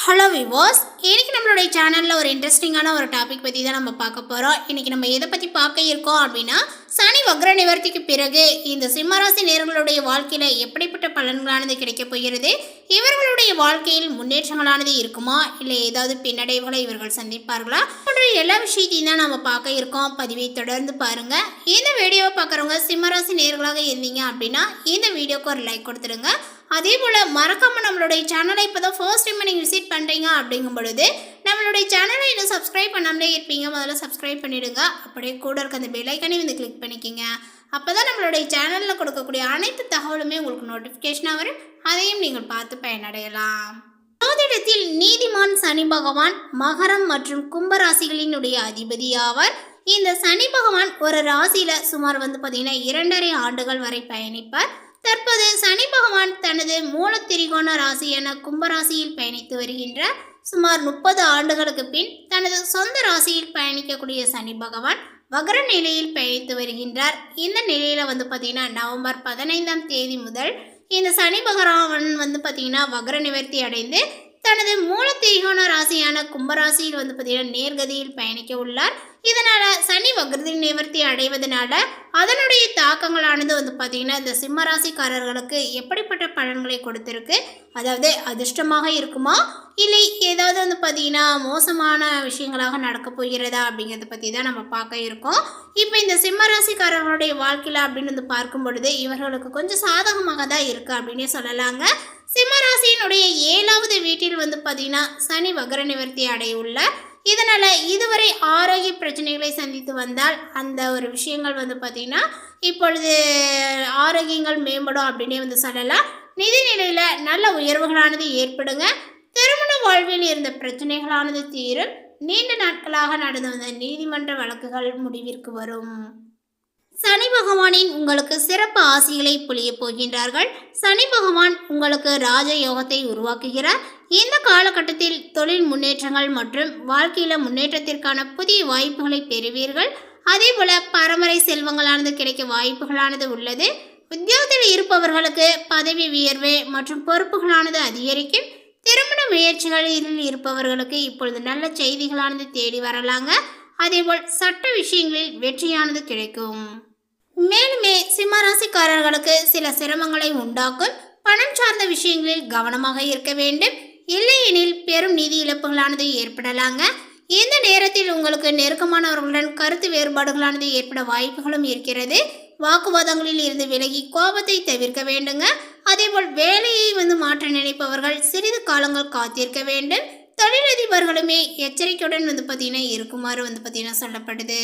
Hello விவோஸ் இன்றைக்கி நம்மளுடைய சேனலில் ஒரு இன்ட்ரெஸ்டிங்கான ஒரு டாபிக் பற்றி தான் நம்ம பார்க்க போகிறோம் இன்றைக்கி நம்ம எதை பற்றி பார்க்க இருக்கோம் அப்படின்னா சனி வக்ர நிவர்த்திக்கு பிறகு இந்த சிம்மராசி நேர்களுடைய வாழ்க்கையில் எப்படிப்பட்ட பலன்களானது கிடைக்கப் போகிறது? இவர்களுடைய வாழ்க்கையில் முன்னேற்றங்களானது இருக்குமா? இல்லை ஏதாவது பின்னடைவுகளை இவர்கள் சந்திப்பார்களா? போன்ற எல்லா விஷயத்தையும் தான் நம்ம பார்க்க இருக்கோம். பதிவை தொடர்ந்து பாருங்க. இந்த வீடியோவை பார்க்குறவங்க சிம்மராசி நேர்களாக இருந்தீங்க அப்படின்னா இந்த வீடியோக்கு ஒரு லைக் கொடுத்துருங்க அதே போல் மறக்காமல் நம்மளுடைய சேனலை இப்போ தான் ஃபர்ஸ்ட் டைம் நீங்கள் விசிட் பண்ணுறீங்க அப்படிங்கும் பொழுது நம்மளுடைய சேனலை இன்னும் சப்ஸ்கிரைப் பண்ணாமலே இருப்பீங்க. முதல்ல சப்ஸ்கிரைப் பண்ணிவிடுங்க அப்படியே கூட இருக்க அந்த பெல்லைக்கனே வந்து கிளிக் பண்ணிக்கோங்க. அப்போ தான் நம்மளுடைய சேனலில் கொடுக்கக்கூடிய அனைத்து தகவலுமே உங்களுக்கு நோட்டிஃபிகேஷனாக வரும். அதையும் நீங்கள் பார்த்து பயனடையலாம். ஜோதிடத்தில் நீதிமான் சனி பகவான் மகரம் மற்றும் கும்பராசிகளினுடைய அதிபதி ஆவார். இந்த சனி பகவான் ஒரு ராசியில் சுமார் வந்து பார்த்தீங்கன்னா இரண்டரை ஆண்டுகள் வரை பயணிப்பார். தற்போது சனி பகவான் தனது மூலத்திரிகோண ராசியான கும்பராசியில் பயணித்து வருகின்றார். சுமார் முப்பது ஆண்டுகளுக்கு பின் தனது சொந்த ராசியில் பயணிக்கக்கூடிய சனி பகவான் வகர நிலையில் பயணித்து வருகின்றார். இந்த நிலையில் வந்து பார்த்திங்கன்னா நவம்பர் பதினைந்தாம் தேதி முதல் இந்த சனி பகவான் வந்து பார்த்திங்கன்னா வக்ர நிவர்த்தி அடைந்து தனது மூல திரிகோண ராசியான கும்பராசியில் வந்து பார்த்திங்கன்னா நேர்கதியில் பயணிக்க உள்ளார். இதனால் சனி வக்ரதி நிவர்த்தி அடைவதனால அதனுடைய தாக்கங்களானது வந்து பார்த்தீங்கன்னா இந்த சிம்மராசிக்காரர்களுக்கு எப்படிப்பட்ட பலன்களை கொடுத்துருக்கு? அதாவது அதிர்ஷ்டமாக இருக்குமா? இல்லை ஏதாவது வந்து பார்த்தீங்கன்னா மோசமான விஷயங்களாக நடக்க போகிறதா? அப்படிங்கிறத பற்றி தான் நம்ம பார்க்க இருக்கோம். இப்போ இந்த சிம்மராசிக்காரர்களுடைய வாழ்க்கையில் அப்படின்னு வந்து பார்க்கும் பொழுது இவர்களுக்கு கொஞ்சம் சாதகமாக தான் இருக்குது அப்படின்னே சொல்லலாங்க. சிம்மராசியினுடைய ஏழாவது வீட்டில் வந்து பார்த்திங்கன்னா சனி வக்ர நிவர்த்தி அடையுள்ள இதனால் இதுவரை ஆரோக்கிய பிரச்சனைகளை சந்தித்து வந்தால் அந்த ஒரு விஷயங்கள் வந்து பார்த்திங்கன்னா இப்பொழுது ஆரோக்கியங்கள் மேம்படும் அப்படின்னே வந்து சொல்லலாம். நிதி நிலையில் நல்ல உயர்வுகளானது ஏற்படுங்க. திருமண வாழ்வில் இருந்த பிரச்சனைகளானது தீரும். நீண்ட நாட்களாக நடந்து வந்த நீதிமன்ற வழக்குகள் முடிவிற்கு வரும். சனி பகவானின் உங்களுக்கு சிறப்பு ஆசைகளை பொழிய போகின்றார்கள். சனி பகவான் உங்களுக்கு ராஜ யோகத்தை உருவாக்குகிறார். இந்த காலகட்டத்தில் தொழில் முன்னேற்றங்கள் மற்றும் வாழ்க்கையில முன்னேற்றத்திற்கான புதிய வாய்ப்புகளை பெறுவீர்கள். அதே போல பரம்பரை செல்வங்களானது கிடைக்க வாய்ப்புகளானது உள்ளது. உத்தியோகத்தில் இருப்பவர்களுக்கு பதவி உயர்வு மற்றும் பொறுப்புகளானது அதிகரிக்கும். திருமண முயற்சிகளில் இருப்பவர்களுக்கு இப்பொழுது நல்ல செய்திகளானது தேடி வரலாங்க. அதேபோல் சட்ட விஷயங்களில் வெற்றியானது கிடைக்கும். மேலுமே சிம்மராசிக்காரர்களுக்கு சில சிரமங்களை உண்டாக்கும். பணம் சார்ந்த விஷயங்களில் கவனமாக இருக்க வேண்டும். இல்லையெனில் பெரும் நிதி இழப்புகளானது ஏற்படலாங்க. இந்த நேரத்தில் உங்களுக்கு நெருக்கமானவர்களுடன் கருத்து வேறுபாடுகளானது ஏற்பட வாய்ப்புகளும் இருக்கிறது. வாக்குவாதங்களில் இருந்து விலகி கோபத்தை தவிர்க்க வேண்டுங்க. அதேபோல் வேலையை வந்து மாற்ற நினைப்பவர்கள் சிறிது காலங்கள் காத்திருக்க வேண்டும். தொழிலதிபர்களுமே எச்சரிக்கையுடன் வந்து பார்த்தீங்கன்னா இருக்குமாறு வந்து பார்த்தீங்கன்னா சொல்லப்படுது.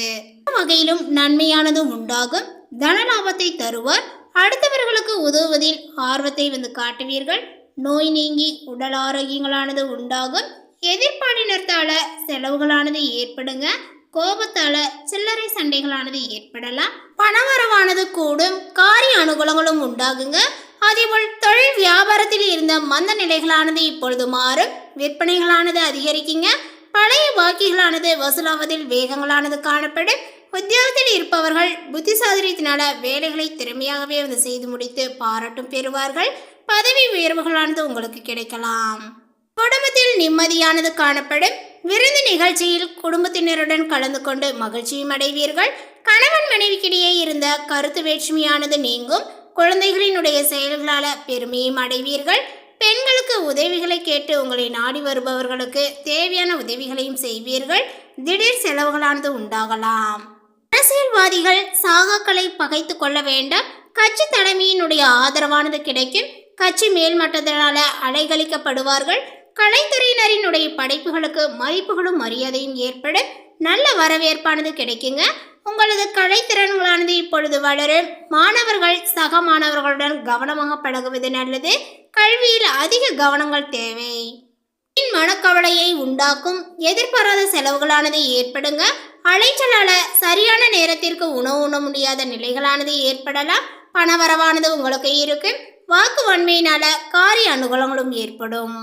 வகையிலும் நன்மையானது உண்டாகும். தன லாபத்தை தருவார். அடுத்தவர்களுக்கு உதவுவதில் ஆர்வத்தை வந்து காட்டுவீர்கள். நோய் நீங்கி உடல் ஆரோக்கியங்களானது உண்டாகும். எதிர்ப்பாளினத்தால செலவுகளானது ஏற்படுங்க. கோபத்தால சில்லறை சண்டைகளானது ஏற்படலாம். பணவரவானது கூடும். காரிய அனுகூலங்களும் உண்டாகுங்க. அதேபோல் தொழில் வியாபாரத்தில் இருந்த மந்த நிலைகளானது இப்பொழுது மாறும். விற்பனைகளானது அதிகரிக்குங்க. பழைய பாக்கிகளானது வசூலாவதில் வேகங்களானது காணப்படும். உத்தியோகத்தில் இருப்பவர்கள் புத்திசாதனத்தினால வேலைகளை திறமையாகவே வந்து செய்து முடித்து பாராட்டும் பெறுவார்கள். பதவி உயர்வுகளானது உங்களுக்கு கிடைக்கலாம். குடும்பத்தில் நிம்மதியானது காணப்படும். விருந்து நிகழ்ச்சியில் குடும்பத்தினருடன் கலந்து கொண்டு மகிழ்ச்சியும் அடைவீர்கள். கணவன் மனைவிக்கிடையே இருந்த கருத்து வேற்றுமையானது நீங்கும். குழந்தைகளினுடைய செயல்களால் பெருமையும் அடைவீர்கள். பெண்களுக்கு உதவிகளை கேட்டு உங்களை நாடி வருபவர்களுக்கு தேவையான உதவிகளையும் செய்வீர்கள். திடீர் செலவுகளானது உண்டாகலாம். அரசியல்வாதிகள் சாகாக்களை பகைத்து கொள்ள வேண்டாம் கட்சி தலைமையினுடைய ஆதரவானது கிடைக்கும். கட்சி மேல்மட்டத்தினால அலைகழிக்கப்படுவார்கள். கலைத்துறையினரினுடைய படைப்புகளுக்கு மதிப்புகளும் மரியாதையும் ஏற்படும் நல்ல வரவேற்பானது கிடைக்குங்க. உங்களது கலைத்திறன்களானது இப்பொழுது வளரும் மாணவர்கள் சக மாணவர்களுடன் கவனமாக பழகுவது நல்லது. கல்வியில் அதிக கவனங்கள் தேவை. மனக்கவலையை உண்டாக்கும் எதிர்பாராத செலவுகளானது ஏற்படுங்க. அலைச்சலால சரியான நேரத்திற்கு உணவு உண்ண முடியாத நிலைகளானது ஏற்படலாம். பணவரவானது உங்களுக்கு இருக்கும் வாக்கு வன்மையினால காரிய அனுகூலங்களும் ஏற்படும்.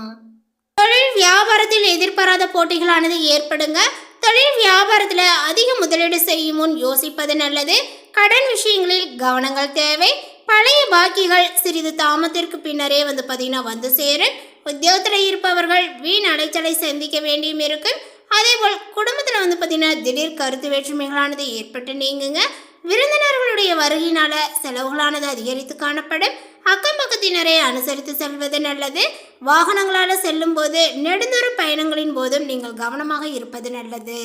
தொழில் வியாபாரத்தில் எதிர்பாராத போட்டிகளானது ஏற்படுங்க. தொழில் வியாபாரத்தில் அதிக முதலீடு செய்யும் முன் யோசிப்பது நல்லது. கடன் விஷயங்களில் கவனங்கள் தேவை. பழைய பாக்கிகள் சிறிது தாமத்திற்கு பின்னரே வந்து பார்த்தீங்கன்னா வந்து சேரும். உத்தியோகத்தில் இருப்பவர்கள் வீண் அலைச்சலை சந்திக்க வேண்டியும் இருக்கும். அதேபோல் குடும்பத்தில் வந்து பார்த்தீங்கன்னா திடீர் கருத்து வேற்றுமைகளானது ஏற்பட்டு நீங்குங்க. விருந்தினர்களுடைய வருகையினால செலவுகளானது அதிகரித்து காணப்படும். அக்கம் பக்கத்தினரை அனுசரித்து செல்வது நல்லது. வாகனங்களால் செல்லும் போது நெடுந்தூர பயணங்களின் போதும் நீங்கள் கவனமாக இருப்பது நல்லது.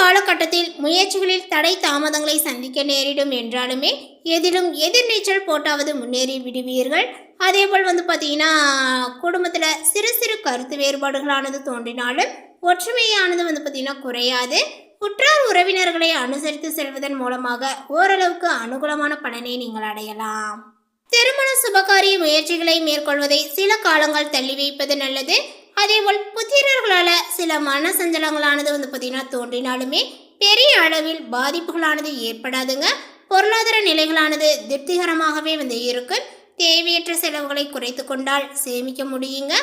காலகட்டத்தில் முயற்சிகளில் தடை தாமதங்களை சந்திக்க நேரிடும் என்றாலுமே எதிலும் எதிர்நீச்சல் போட்டாவது முன்னேறி விடுவீர்கள். அதேபோல் வந்து பார்த்தீங்கன்னா குடும்பத்தில் சிறு சிறு கருத்து வேறுபாடுகளானது தோன்றினாலும் ஒற்றுமையானது வந்து பார்த்தீங்கன்னா குறையாது. உற்றார் உறவினர்களை அனுசரித்து செல்வதன் மூலமாக ஓரளவுக்கு அனுகூலமான பலனை நீங்கள் அடையலாம். திருமண சுபகாரிய முயற்சிகளை மேற்கொள்வதை சில காலங்கள் தள்ளி வைப்பது நல்லது. அதேபோல் புத்திரர்களால் சில மன சஞ்சலங்களானது வந்து பார்த்திங்கன்னா தோன்றினாலுமே பெரிய அளவில் பாதிப்புகளானது ஏற்படாதுங்க. பொருளாதார நிலைகளானது திருப்திகரமாகவே வந்து இருக்கும் தேவையற்ற செலவுகளை குறைத்து கொண்டால் சேமிக்க முடியுங்க.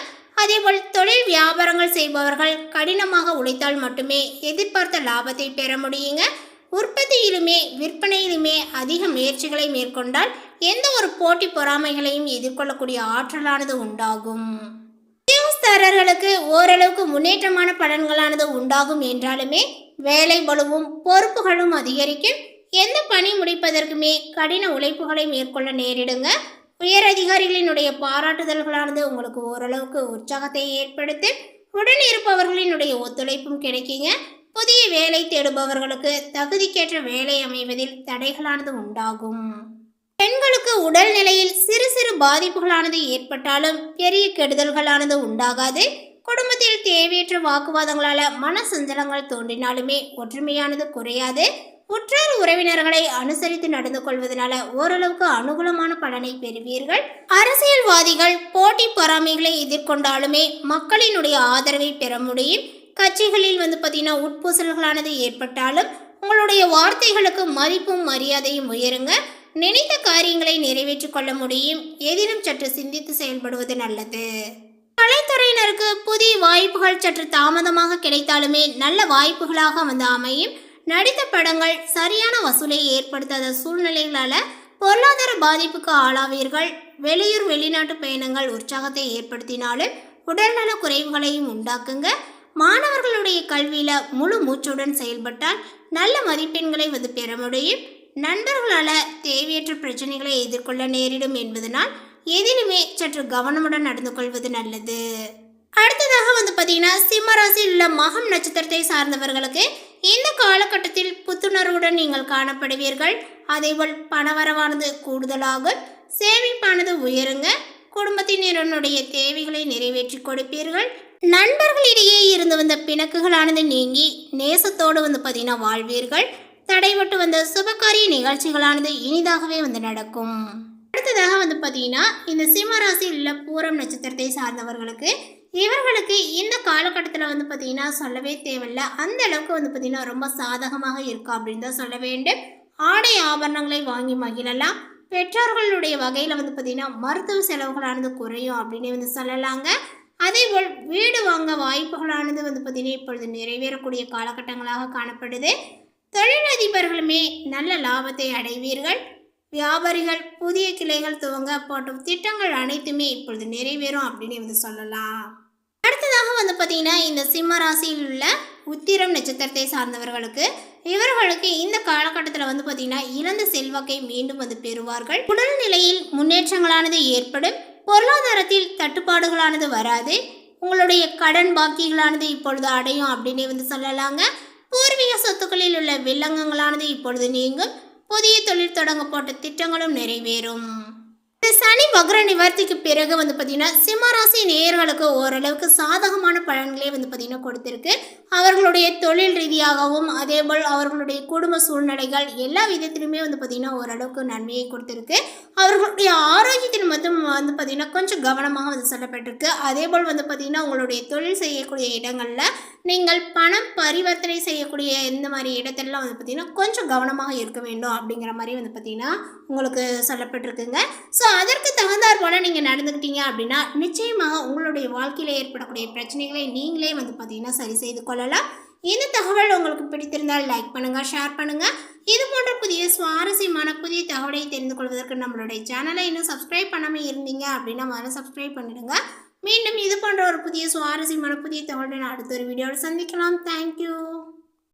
அதேபோல் தொழில் வியாபாரங்கள் செய்பவர்கள் கடினமாக உழைத்தால் மட்டுமே எதிர்பார்த்த லாபத்தை பெற முடியுங்க. உற்பத்தியிலுமே விற்பனையிலுமே அதிக முயற்சிகளை மேற்கொண்டால் எந்த ஒரு போட்டி பொறாமைகளையும் எதிர்கொள்ளக்கூடிய ஆற்றலானது உண்டாகும். உத்தியோகஸ்தரர்களுக்கு ஓரளவுக்கு முன்னேற்றமான பலன்களானது உண்டாகும் என்றாலுமே வேலை பளுவும் பொறுப்புகளும் அதிகரிக்கும் எந்த பணி முடிப்பதற்குமே கடின உழைப்புகளை மேற்கொள்ள நேரிடுங்க. உயர் அதிகாரிகளினுடைய பாராட்டுதல்களானது உங்களுக்கு ஓரளவுக்கு உற்சாகத்தை ஏற்படுத்தி உடன் இருப்பவர்களினுடைய ஒத்துழைப்பும் கிடைக்குங்க. புதிய வேலை தேடுபவர்களுக்கு தகுதிக்கேற்ற வேலை அமைவதில் தடைகளானது உண்டாகும். பெண்களுக்கு உடல் நிலையில் சிறு சிறு பாதிப்புகளானது ஏற்பட்டாலும் பெரிய கெடுதல்களானது உண்டாகாது. குடும்பத்தில் தேவையற்ற வாக்குவாதங்களால மன சஞ்சலங்கள் தோன்றினாலுமே ஒற்றுமையானது குறையாது. உற்றார் உறவினர்களை அனுசரித்து நடந்து கொள்வதனால ஓரளவுக்கு அனுகூலமான பலனை பெறுவீர்கள். அரசியல்வாதிகள் போட்டி பொறாமைகளை எதிர்கொண்டாலுமே மக்களினுடைய ஆதரவை பெற முடியும். கட்சிகளில் வந்து பார்த்தீங்கன்னா உட்பூசல்களானது ஏற்பட்டாலும் உங்களுடைய வார்த்தைகளுக்கு மதிப்பும் மரியாதையும் உயருங்க. நினைத்த காரியங்களை நிறைவேற்றிக் கொள்ள முடியும். எதிலும் சற்று சிந்தித்து செயல்படுவது நல்லது. கலைத்துறையினருக்கு புதிய வாய்ப்புகள் சற்று தாமதமாக கிடைத்தாலுமே நல்ல வாய்ப்புகளாக வந்து அமையும். நடித்த படங்கள் சரியான வசூலை ஏற்படுத்தாத சூழ்நிலைகளால் பொருளாதார பாதிப்புக்கு ஆளாவீர்கள். வெளியூர் வெளிநாட்டு பயணங்கள் உற்சாகத்தை ஏற்படுத்தினாலும் உடல்நல குறைவுகளையும் உண்டாக்குங்க. மாணவர்களுடைய கல்வியில் முழு மூச்சுடன் செயல்பட்டால் நல்ல மதிப்பெண்களை வந்து பெற முடியும். நண்பர்களால் தேவையற்ற பிரச்சனைகளை எதிர்கொள்ள நேரிடும் என்பதனால் எதிலுமே சற்று கவனமுடன் நடந்து கொள்வது நல்லது. அடுத்ததாக வந்து பார்த்தீங்கன்னா சிம்மராசியில் உள்ள மகம் நட்சத்திரத்தை சார்ந்தவர்களுக்கு இந்த காலகட்டத்தில் புத்துணர்வுடன் நீங்கள் காணப்படுவீர்கள். அதேபோல் பணவரவானது கூடுதலாகும் சேமிப்பானது உயருங்க. குடும்பத்தினருடைய தேவைகளை நிறைவேற்றி கொடுப்பீர்கள். நண்பர்களிடையே இருந்து வந்த பிணக்குகளானது நீங்கி நேசத்தோடு வந்து பார்த்தீங்கன்னா வாழ்வீர்கள். தடைபட்டு வந்த சுபகாரிய நிகழ்ச்சிகளானது இனிதாகவே வந்து நடக்கும். அடுத்ததாக வந்து பார்த்தீங்கன்னா இந்த சிம்மராசியில் உள்ள பூரம் நட்சத்திரத்தை சார்ந்தவர்களுக்கு இவர்களுக்கு இந்த காலகட்டத்தில் வந்து பார்த்தீங்கன்னா சொல்லவே தேவையில்ல. அந்த அளவுக்கு வந்து பார்த்தீங்கன்னா ரொம்ப சாதகமாக இருக்கும் அப்படின்னு தான் சொல்ல வேண்டும். ஆடை ஆபரணங்களை வாங்கி மகிழலாம். பெற்றோர்களுடைய வகையில் வந்து பார்த்திங்கன்னா மருத்துவ செலவுகளானது குறையும் அப்படின்னு வந்து சொல்லலாங்க. அதேபோல் வீடு வாங்க வாய்ப்புகளானது வந்து பார்த்தீங்கன்னா இப்பொழுது நிறைவேறக்கூடிய காலகட்டங்களாக காணப்படுது. தொழிலதிபர்களுமே நல்ல லாபத்தை அடைவீர்கள். வியாபாரிகள் புதிய கிளைகள் துவங்க போட்ட திட்டங்கள் அனைத்துமே இப்பொழுது நிறைவேறும் அப்படின்னு வந்து சொல்லலாம். அடுத்ததாக வந்து பார்த்தீங்கன்னா இந்த சிம்ம ராசியில் உள்ள உத்திரம் நட்சத்திரத்தை சார்ந்தவர்களுக்கு இவர்களுக்கு இந்த காலகட்டத்தில் வந்து பார்த்தீங்கன்னா இழந்த செல்வாக்கை மீண்டும் வந்து பெறுவார்கள். உடல்நிலையில் முன்னேற்றங்களானது ஏற்படும். பொருளாதாரத்தில் தட்டுப்பாடுகளானது வராது. உங்களுடைய கடன் பாக்கிகளானது இப்பொழுது அடையும் அப்படின்னு வந்து சொல்லலாங்க. பூர்வீக சொத்துக்களில் உள்ள வில்லங்கங்களானது இப்பொழுது நீங்கும். புதிய தொழில் தொடங்கப்பட்ட திட்டங்களும் நிறைவேறும். இந்த சனி வக்ர நிவர்த்திக்கு பிறகு வந்து பார்த்தீங்கன்னா சிம்மராசி நேயர்களுக்கு ஓரளவுக்கு சாதகமான பலன்களே வந்து பார்த்தீங்கன்னா கொடுத்துருக்கு. அவர்களுடைய தொழில் ரீதியாகவும் அதேபோல் அவர்களுடைய குடும்ப சூழ்நிலைகள் எல்லா விதத்திலுமே வந்து பார்த்தீங்கன்னா ஓரளவுக்கு நன்மையை கொடுத்துருக்கு. அவர்களுடைய ஆரோக்கியத்தில் மட்டும் வந்து பார்த்தீங்கன்னா கொஞ்சம் கவனமாக வந்து சொல்லப்பட்டிருக்கு. அதேபோல் வந்து பார்த்தீங்கன்னா உங்களுடைய தொழில் செய்யக்கூடிய இடங்களில் நீங்கள் பணம் பரிவர்த்தனை செய்யக்கூடிய இந்த மாதிரி இடத்துலலாம் வந்து பார்த்தீங்கன்னா கொஞ்சம் கவனமாக இருக்க வேண்டும் அப்படிங்கிற மாதிரி வந்து பார்த்தீங்கன்னா உங்களுக்கு சொல்லப்பட்டிருக்குங்க. ஸோ அதற்கு தகுந்தார் போல் நீங்கள் நடந்துக்கிட்டீங்க அப்படின்னா நிச்சயமாக உங்களுடைய வாழ்க்கையில் ஏற்படக்கூடிய பிரச்சனைகளை நீங்களே வந்து பார்த்தீங்கன்னா சரி செய்து கொள்ளலாம். இந்த தகவல் உங்களுக்கு பிடித்திருந்தால் லைக் பண்ணுங்கள் ஷேர் பண்ணுங்கள் இது போன்ற புதிய சுவாரஸ்யமான புதிய தகவலை தெரிந்து கொள்வதற்கு நம்மளுடைய சேனலை இன்னும் சப்ஸ்கிரைப் பண்ணாமல் இருந்தீங்க அப்படின்னா முதல்ல சப்ஸ்கிரைப் பண்ணிடுங்க. மீண்டும் இது போன்ற ஒரு புதிய சுவாரஸ்யமான புதிய நான் அடுத்த ஒரு வீடியோவில் சந்திக்கலாம். தேங்க்யூ